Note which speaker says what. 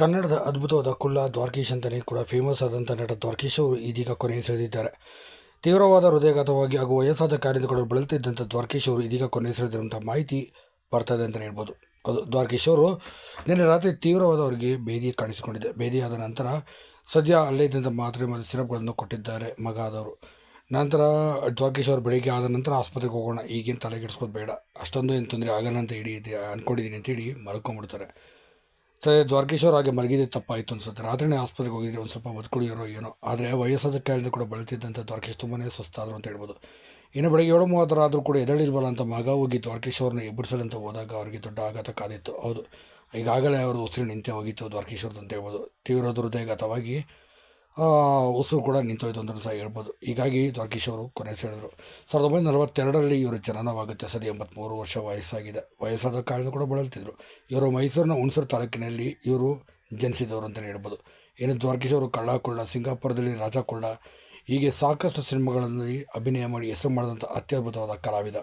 Speaker 1: ಕನ್ನಡದ ಅದ್ಭುತವಾದ ಕುಳ್ಳ ದ್ವಾರಕೀಶ್ ಅಂತಲೇ ಕೂಡ ಫೇಮಸ್ ಆದಂಥ ನಟ ದ್ವಾರಕೀಶ್ ಅವರು ಇದೀಗ ಸೆಳೆದಿದ್ದಾರೆ. ತೀವ್ರವಾದ ಹೃದಯಘಾತವಾಗಿ ಹಾಗೂ ವಯಸ್ಸಾದ ಕಾರ್ಯಗಳು ಬಳಲುತ್ತಿದ್ದಂಥ ದ್ವಾರಕೀಶ್ ಅವರು ಇದೀಗ ಕೊನೆಯುಸಿರೆಳಿದಿರುವಂಥ ಮಾಹಿತಿ ಬರ್ತದೆ ಅಂತಲೇ ಹೇಳ್ಬೋದು. ಅದು ದ್ವಾರಕೀಶ್ ಅವರು ನಿನ್ನೆ ರಾತ್ರಿ ತೀವ್ರವಾದ ಅವರಿಗೆ ಭೇದಿ ಕಾಣಿಸಿಕೊಂಡಿದೆ. ಭೇದಿಯಾದ ನಂತರ ಸದ್ಯ ಅಲ್ಲೇ ಇದ್ದಂಥ ಮಾತ್ರೆ ಮತ್ತು ಸಿರಪ್ಗಳನ್ನು ಕೊಟ್ಟಿದ್ದಾರೆ ಮಗ ಆದವರು. ನಂತರ ದ್ವಾರಕೀಶ್ ಅವರು ಬೆಳಿಗ್ಗೆ ಆದ ನಂತರ ಆಸ್ಪತ್ರೆಗೆ ಹೋಗೋಣ, ಈಗೇನು ತಲೆಗೆಡ್ಸ್ಕೋದು ಬೇಡ, ಅಷ್ಟೊಂದು ಏನು ತೊಂದರೆ ಆಗಲ್ಲ ಅಂತ ಹೇಳಿ ಅಂದ್ಕೊಂಡಿದ್ದೀನಿ ಅಂತೇಳಿ ಮಲ್ಕೊಂಡ್ಬಿಡ್ತಾರೆ ಸರಿ ದ್ವಾರಕೀಶ್ ಅವರು ಹಾಗೆ ಮಲಗಿದ್ದೆ ತಪ್ಪಾಯಿತು ಅನ್ಸುತ್ತೆ. ರಾತ್ರಿನೇ ಆಸ್ಪತ್ರೆಗೆ ಹೋಗಿದ್ರೆ ಒಂದು ಸ್ವಲ್ಪ ಬದುಕುಳಿಯೋರೋ ಏನೋ. ಆದರೆ ವಯಸ್ಸಾದ ಕಾಯಿಲೆ ಕೂಡ ಬಳಲ್ತಿದ್ದಂಥ ದ್ವಾರಕೀಶ್ ತುಂಬನೇ ಸುಸ್ತಾದರು ಅಂತ ಹೇಳ್ಬೋದು. ಇನ್ನು ಬೆಳಗ್ಗೆ ಏಳು ಮೂವತ್ತರ ಆದರೂ ಕೂಡ ಎದಳಿಲ್ವಲ್ಲ ಅಂತ ಮಗ ಹೋಗಿ ದ್ವಾರಕೀಶ್ ಅವ್ರನ್ನ ಎಬ್ಬರಿಸಲಂತ ಹೋದಾಗ ಅವರಿಗೆ ದೊಡ್ಡ ಆಘಾತ ಕಾದಿತ್ತು. ಹೌದು. ಈಗಾಗಲೇ ಅವರು ಉಸಿರು ನಿಂತೆ ಹೋಗಿತ್ತು ದ್ವಾರಕೀಶ್ವರದ್ದು ಅಂತ ಹೇಳ್ಬೋದು. ತೀವ್ರ ಹೃದಯಘಾತವಾಗಿ ಆ, ಉಸಿರು ಕೂಡ ನಿಂತೋಯ್ತು ಅಂತ ಸಹ ಹೇಳ್ಬೋದು. ಹೀಗಾಗಿ ದ್ವಾರಕೀಶ್ ಅವರು ಕೊನೆ ಸೇಳಿದರು ಸಾವಿರದ ಒಂಬೈನೂರ ನಲವತ್ತೆರಡರಲ್ಲಿ ಇವರು ಜನನವಾಗುತ್ತೆ. ಸರಿ ಎಂಬತ್ತ್ಮೂರು ವರ್ಷ ವಯಸ್ಸಾಗಿದೆ. ವಯಸ್ಸಾದ ಕಾರಣ ಕೂಡ ಬಳಲ್ತಿದ್ರು. ಇವರು ಮೈಸೂರಿನ ಹುಣಸೂರು ತಾಲೂಕಿನಲ್ಲಿ ಇವರು ಜನಿಸಿದವರು ಅಂತಲೇ ಹೇಳ್ಬೋದು. ಏನು ದ್ವಾರಕೀಶ್ ಅವರು ಕಳ್ಳ ಕೊಳ್ಳ ಸಿಂಗಾಪುರದಲ್ಲಿ ರಾಜ ಕೊಳ್ಳ ಹೀಗೆ ಸಾಕಷ್ಟು ಸಿನಿಮಾಗಳಲ್ಲಿ ಅಭಿನಯ ಮಾಡಿ ಹೆಸರು ಮಾಡಿದಂಥ ಅತ್ಯದ್ಭುತವಾದ ಕಲಾವಿದ.